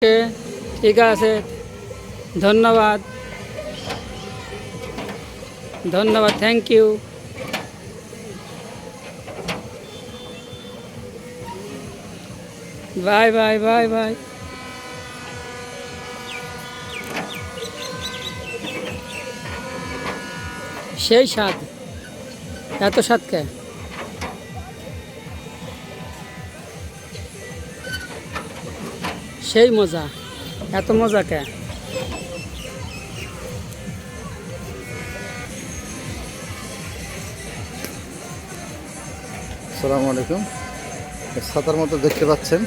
ওকে, ঠিক আছে ধন্যবাদ ধন্যবাদ thank you bye bye bye bye সেই স্বাদ এত স্বাদ কে সেই মজা। এত মজা কে? আসসালামু আলাইকুম। ছাতার মতো দেখতে পাচ্ছেন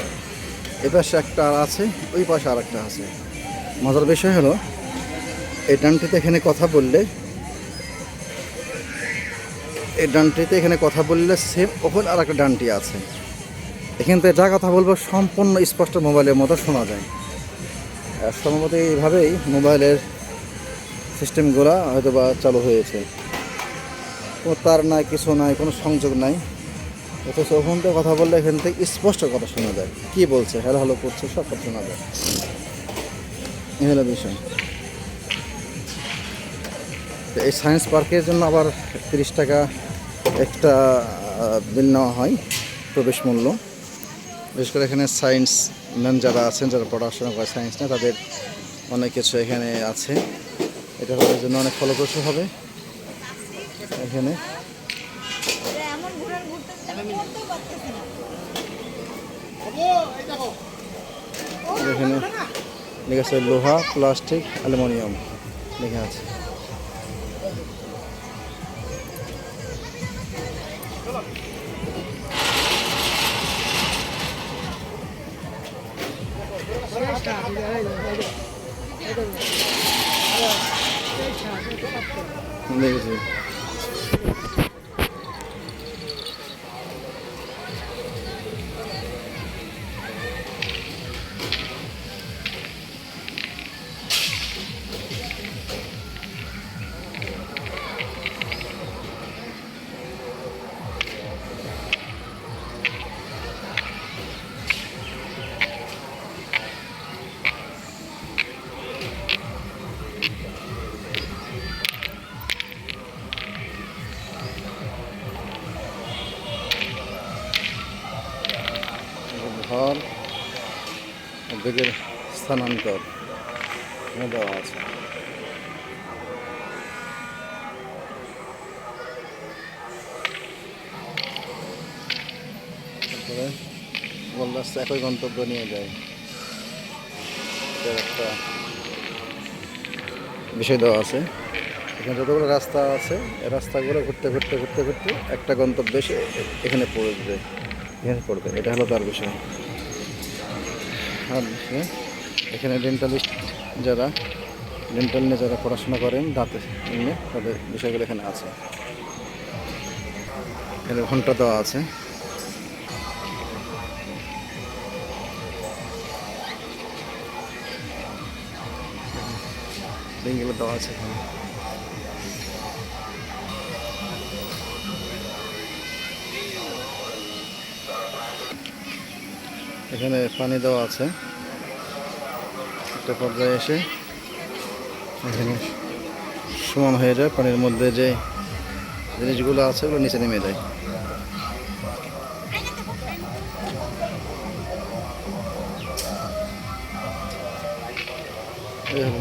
এ পাশে একটা আর আছে, ওই পাশে আর একটা আছে। মজার বিষয় হলো, এই ডানটিতে এখানে কথা বললে, এই ডানটিতে এখানে কথা বললে সেম ওখানে আর একটা ডানটি আছে। এখান থেকে যা কথা বলব সম্পূর্ণ স্পষ্ট মোবাইলের মতো শোনা যায়। সম্ভবত এইভাবেই মোবাইলের সিস্টেমগুলো হয়তো বা চালু হয়েছে। কোনো তার নাই, কিছু নাই, কোনো সংযোগ নাই। অথচ ওখান থেকে কথা বললে এখান থেকে স্পষ্ট কথা শোনা যায়। কি বলছে হ্যালো হ্যালো করছে, সব কথা শোনা যায়। এই বিষয়। এই সায়েন্স পার্কের জন্য আবার তিরিশ টাকা একটা বিল নেওয়া হয় প্রবেশ মূল্য। বিশেষ করে এখানে সায়েন্স ম্যান যারা আছেন, যারা পড়াশোনা করে সায়েন্স না তাদের অনেক কিছু এখানে আছে। এটা তাদের জন্য অনেক ফলপ্রসূ হবে। এখানে। এখানে লেখা আছে লোহা প্লাস্টিক অ্যালুমিনিয়াম লেখা আছে। দেখেছি ঘর, বেগের স্থানান্তর দেওয়া আছে। তারপরে একই গন্তব্য নিয়ে যায়। একটা বিষয় দেওয়া আছে। এখানে যতগুলো রাস্তা আছে রাস্তাগুলো ঘুরতে ঘুরতে ঘুরতে ঘুরতে একটা গন্তব্যে এসে এখানে পড়বে এখানে পড়বে এটা হলো তার বিষয়। আর এখানে ডেন্টালিস্ট যারা ডেন্টাল নিয়ে যারা পড়াশোনা করেন, দাঁতে নিয়ে তাদের বিষয়গুলো এখানে আছে। এখানে ঘণ্টা দেওয়া আছে। লিঙ্কগুলো দেওয়া আছে এখানে পানি দেওয়া আছে। একটা পর্যায়ে এসে এখানে সমান হয়ে যায়, পানির মধ্যে যে জিনিসগুলো আছে ওগুলো নিচে নেমে যায়।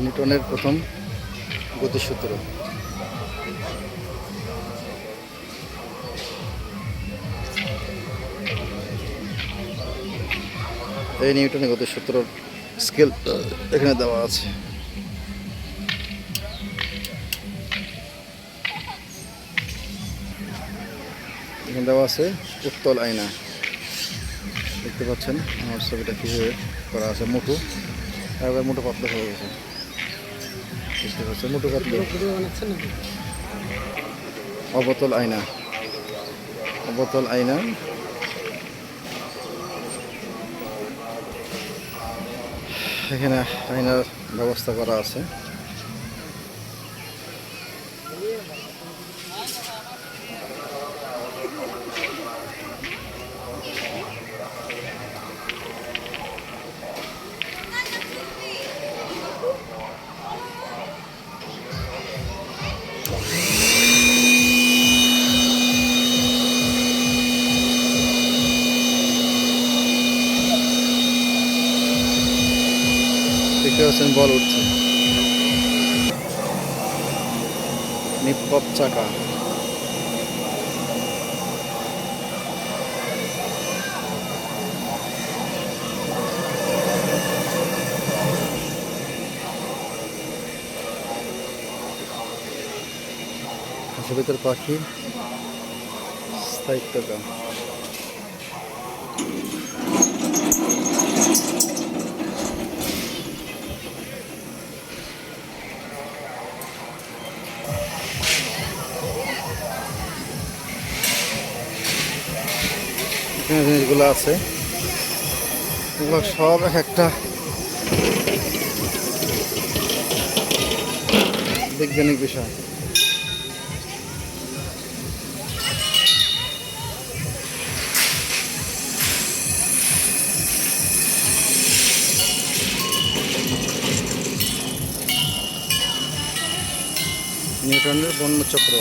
নিউটনের প্রথম গতিসূত্র। এই নিউটনের গতিসূত্র স্কেল এখানে দেওয়া আছে। এখানে দেওয়া আছে উত্তল আয়না। দেখতে পাচ্ছেন, আমার ছবিটা কীভাবে করা আছে? মুঠো। একবার মুঠো পাতলা হয়ে গেছে। বুঝতে পারছেন? মুঠো পাতলা। অবতল আয়না। অবতল আয়না। এখানে আয়নার ব্যবস্থা করা আছে। পাচ্ছেন বল উঠছে। নিপপ চাকা। হাঁসের ভিতর পাখি। স্থায়িত্ব এখানে জিনিসগুলো আছে। এগুলো সব এক একটা বৈজ্ঞানিক বিষয়। নিউটনের বর্ণচক্র।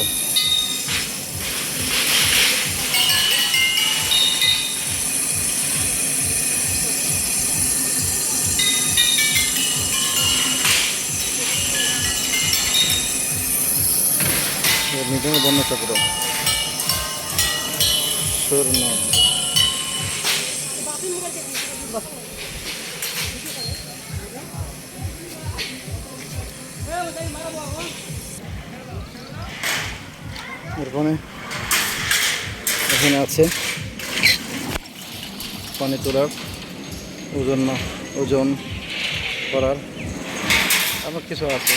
নিউটনের স্বর্ণ। এরপরে এখানে আছে পানি তোলার ওজন ওজন করার আবার কিছু আছে।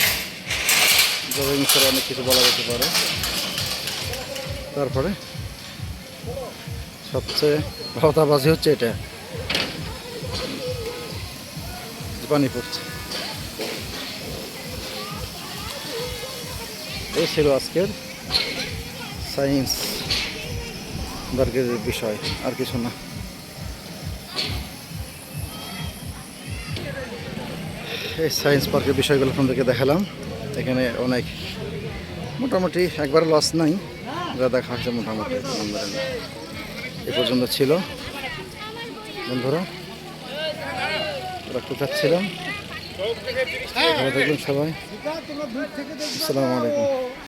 জগিং ছাড়া অনেক কিছু বলা যেতে পারে। তারপরে সবচেয়ে ভাওতাবাজি হচ্ছে এটা। পানি পড়ছে। এই ছিল আজকের সায়েন্স বর্গের বিষয়, আর কিছু না। এই সায়েন্স পার্কের বিষয়গুলো আপনাদেরকে দেখালাম। এখানে অনেক, মোটামুটি একবার লস নাই। যা খাচ্ছে মোটামুটি এ পর্যন্ত ছিল। বন্ধুরা রাখতে চাচ্ছিলাম ভালো থাকবেন সবাই। আসসালামু আলাইকুম।